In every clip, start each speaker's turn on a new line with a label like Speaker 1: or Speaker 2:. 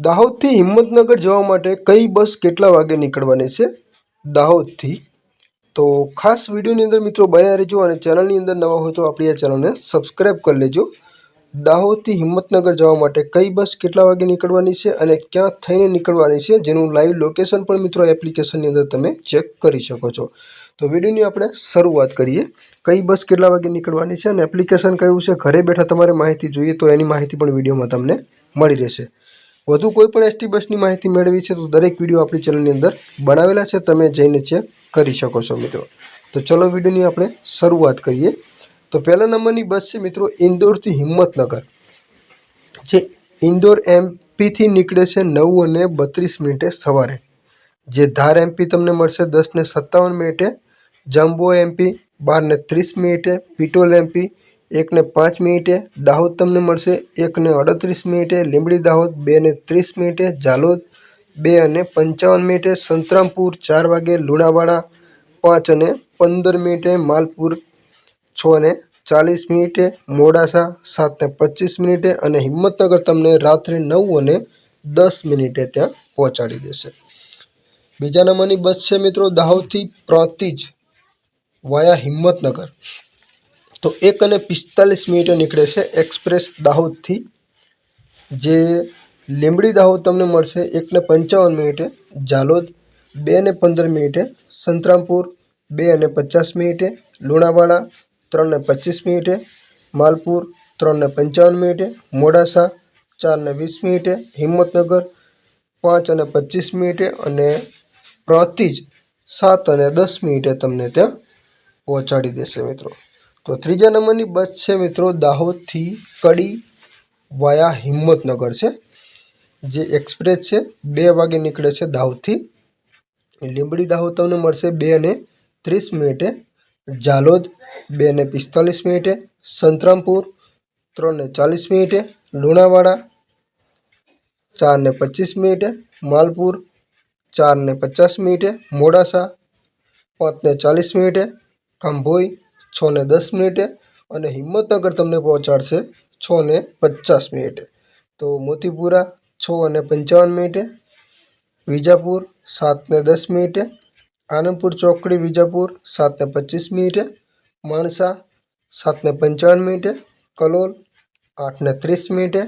Speaker 1: દાહોદથી હિંમતનગર જવા માટે કઈ બસ કેટલા વાગે નીકળવાની છે? દાહોદથી. તો ખાસ વિડીયોની અંદર મિત્રો બન્યા રહેજો અને ચેનલની અંદર નવા હોય તો આપણી આ ચેનલને સબસ્ક્રાઈબ કરી લેજો. દાહોદથી હિંમતનગર જવા માટે કઈ બસ કેટલા વાગે નીકળવાની છે અને ક્યાં થઈને નીકળવાની છે જેનું લાઈવ લોકેશન પણ મિત્રો એપ્લિકેશનની અંદર તમે ચેક કરી શકો છો. તો વિડીયોની આપણે શરૂઆત કરીએ. કઈ બસ કેટલા વાગે નીકળવાની છે અને એપ્લિકેશન કયું છે? ઘરે બેઠા તમારે માહિતી જોઈએ તો એની માહિતી પણ વિડીયોમાં તમને મળી રહેશે. વધુ કોઈ પણ એસટી બસની માહિતી મેળવી છે તો દરેક વીડિયો આપણી ચેનલની અંદર બનાવેલા છે, તમે જઈને ચેક કરી શકો છો મિત્રો. તો ચલો વિડીયોની આપણે શરૂઆત કરીએ. તો પહેલા નંબરની બસ છે મિત્રો, ઇન્દોરથી હિંમતનગર. જે ઇન્દોર એમપીથી નીકળે છે નવ અને બત્રીસ મિનિટે સવારે. જે ધાર એમપી તમને મળશે દસ ને સત્તાવન મિનિટે, જમ્બો એમપી બાર ને ત્રીસ મિનિટે, પિટોલ એમપી એક ને પાંચ મિનિટે દાહોદ તમને મળશે, એકને અડત્રીસ મિનિટે લીંબડી દાહોદ બે ને ત્રીસ મિનિટે ઝાલોદ બે અને પંચાવન મિનિટે સંતરામપુર, ચાર વાગે લુણાવાડા, પાંચ અને પંદર મિનિટે માલપુર, છ ને ચાલીસ મિનિટે મોડાસા, સાત ને પચીસ મિનિટે અને હિંમતનગર તમને રાત્રે નવ અને દસ મિનિટે ત્યાં પહોંચાડી દેશે. બીજા નંબરની બસ છે મિત્રો દાહોદથી પ્રાંતિજ, વાયા હિંમતનગર. તો એક અને પિસ્તાલીસ મિનિટે નીકળે છે એક્સપ્રેસ દાહોદથી. જે લીંબડી દાહોદ તમને મળશે એક ને પંચાવન મિનિટે, ઝાલોદ બે ને પંદર મિનિટે, સંતરામપુર બે અને પચાસ મિનિટે, લુણાવાડા ત્રણ ને પચીસ મિનિટે, માલપુર ત્રણ ને પંચાવન મિનિટે, મોડાસા ચાર ને વીસ મિનિટે, હિંમતનગર પાંચ અને પચીસ મિનિટે અને પ્રતિજ સાત અને દસ મિનિટે તમને ત્યાં પહોંચાડી દેશે મિત્રો. તો ત્રીજા નંબરની બસ છે મિત્રો દાહોદથી કડી વાયા હિંમતનગર છે. જે એક્સપ્રેસ છે, બે વાગે નીકળે છે દાહોદથી. લીંબડી દાહોદ તમને મળશે બે ને ત્રીસ મિનિટે. ઝાલોદ બે ને પિસ્તાલીસ મિનિટે. સંતરામપુર ત્રણ ને ચાલીસ મિનિટે. લુણાવાડા ચાર ને પચીસ મિનિટે. માલપુર ચાર ને પચાસ મિનિટે. મોડાસા પાંચ ને ચાલીસ મિનિટે. કંભોઈ છ ને દસ મિનિટે અને હિંમતનગર તમને પહોંચાડશે છ ને પચાસ મિનિટે. તો મોતીપુરા છ અને પંચાવન મિનિટે, વિજાપુર સાત ને દસ મિનિટે, આનંદપુર ચોકડી, વિજાપુર સાત ને પચીસ મિનિટે, માણસા સાત ને પંચાવન મિનિટે, કલોલ આઠ ને ત્રીસ મિનિટે,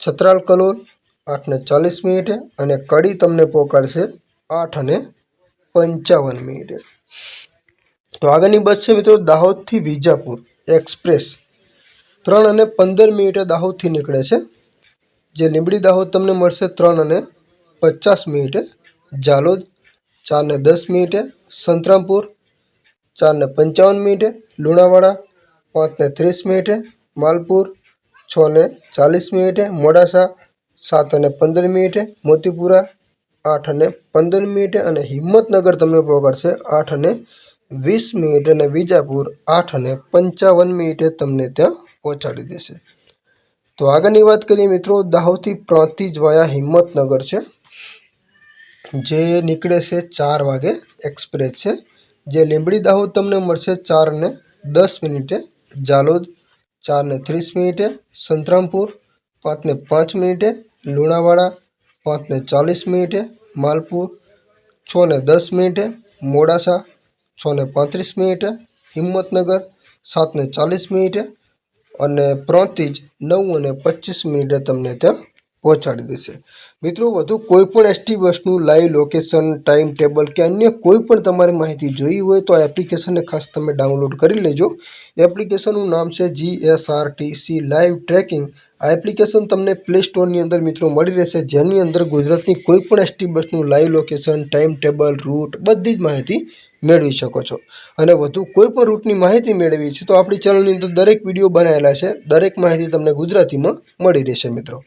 Speaker 1: છત્રાલ કલોલ આઠ ને ચાલીસ મિનિટે અને કડી તમને પહોંચાડશે આઠ અને પંચાવન મિનિટે. તો આગળની બસ છે મિત્રો દાહોદથી વિજાપુર એક્સપ્રેસ. ત્રણ અને પંદર મિનિટે દાહોદથી નીકળે છે. જે લીંબડી દાહોદ તમને મળશે ત્રણ અને પચાસ મિનિટે. ઝાલોદ ચાર ને દસ મિનિટે. સંતરામપુર ચાર ને પંચાવન મિનિટે. લુણાવાડા પાંચ ને ત્રીસ મિનિટે. માલપુર છ ને ચાલીસ મિનિટે. મોડાસા સાત અને પંદર મિનિટે. મોતીપુરા આઠ અને પંદર મિનિટે. અને હિંમતનગર તમને પહોંચાડશે આઠ અને વીસ મિનિટે અને વિજાપુર આઠ અને પંચાવન મિનિટે તમને ત્યાં પહોંચાડી દેશે. તો આગળની વાત કરીએ મિત્રો, દાહોદથી પ્રાંતિજ વાયા હિંમતનગર છે, જે નીકળે છે ચાર વાગે એક્સપ્રેસ છે. જે લીંબડી દાહોદ તમને મળશે ચાર ને દસ મિનિટે, જાલોદ ચાર ને ત્રીસ મિનિટે, સંતરામપુર પાંચ ને પાંચ મિનિટે, લુણાવાડા પાંચ ને ચાલીસ મિનિટે, માલપુર છ ને દસ મિનિટે, મોડાસા છ ને પાંત્રીસ મિનિટે, હિંમતનગર સાત ને ચાલીસ મિનિટે અને પ્રાંતિજ નવ અને પચીસ મિનિટે તમને ત્યાં પહોંચાડી દેશે. મિત્રો, વધુ કોઈપણ એસટી બસનું લાઈવ લોકેશન ટાઈમ ટેબલ કે અન્ય કોઈ પણ તમારે માહિતી જોઈ હોય તો આ એપ્લિકેશનને ખાસ તમે ડાઉનલોડ કરી લેજો. એપ્લિકેશનનું નામ છે G S R T C live tracking આ એપ્લિકેશન તમને પ્લે સ્ટોરની અંદર મિત્રો મળી રહેશે, જેની અંદર ગુજરાતની કોઈ પણ એસટી બસનું live location time table route બધી જ માહિતી મેળવી શકો છો. અને વધુ કોઈ પણ રૂટની માહિતી મેળવી છે તો આપણી ચેનલની અંદર દરેક વીડિયો બનાવેલા છે. દરેક માહિતી તમને ગુજરાતીમાં મળી રહેશે મિત્રો.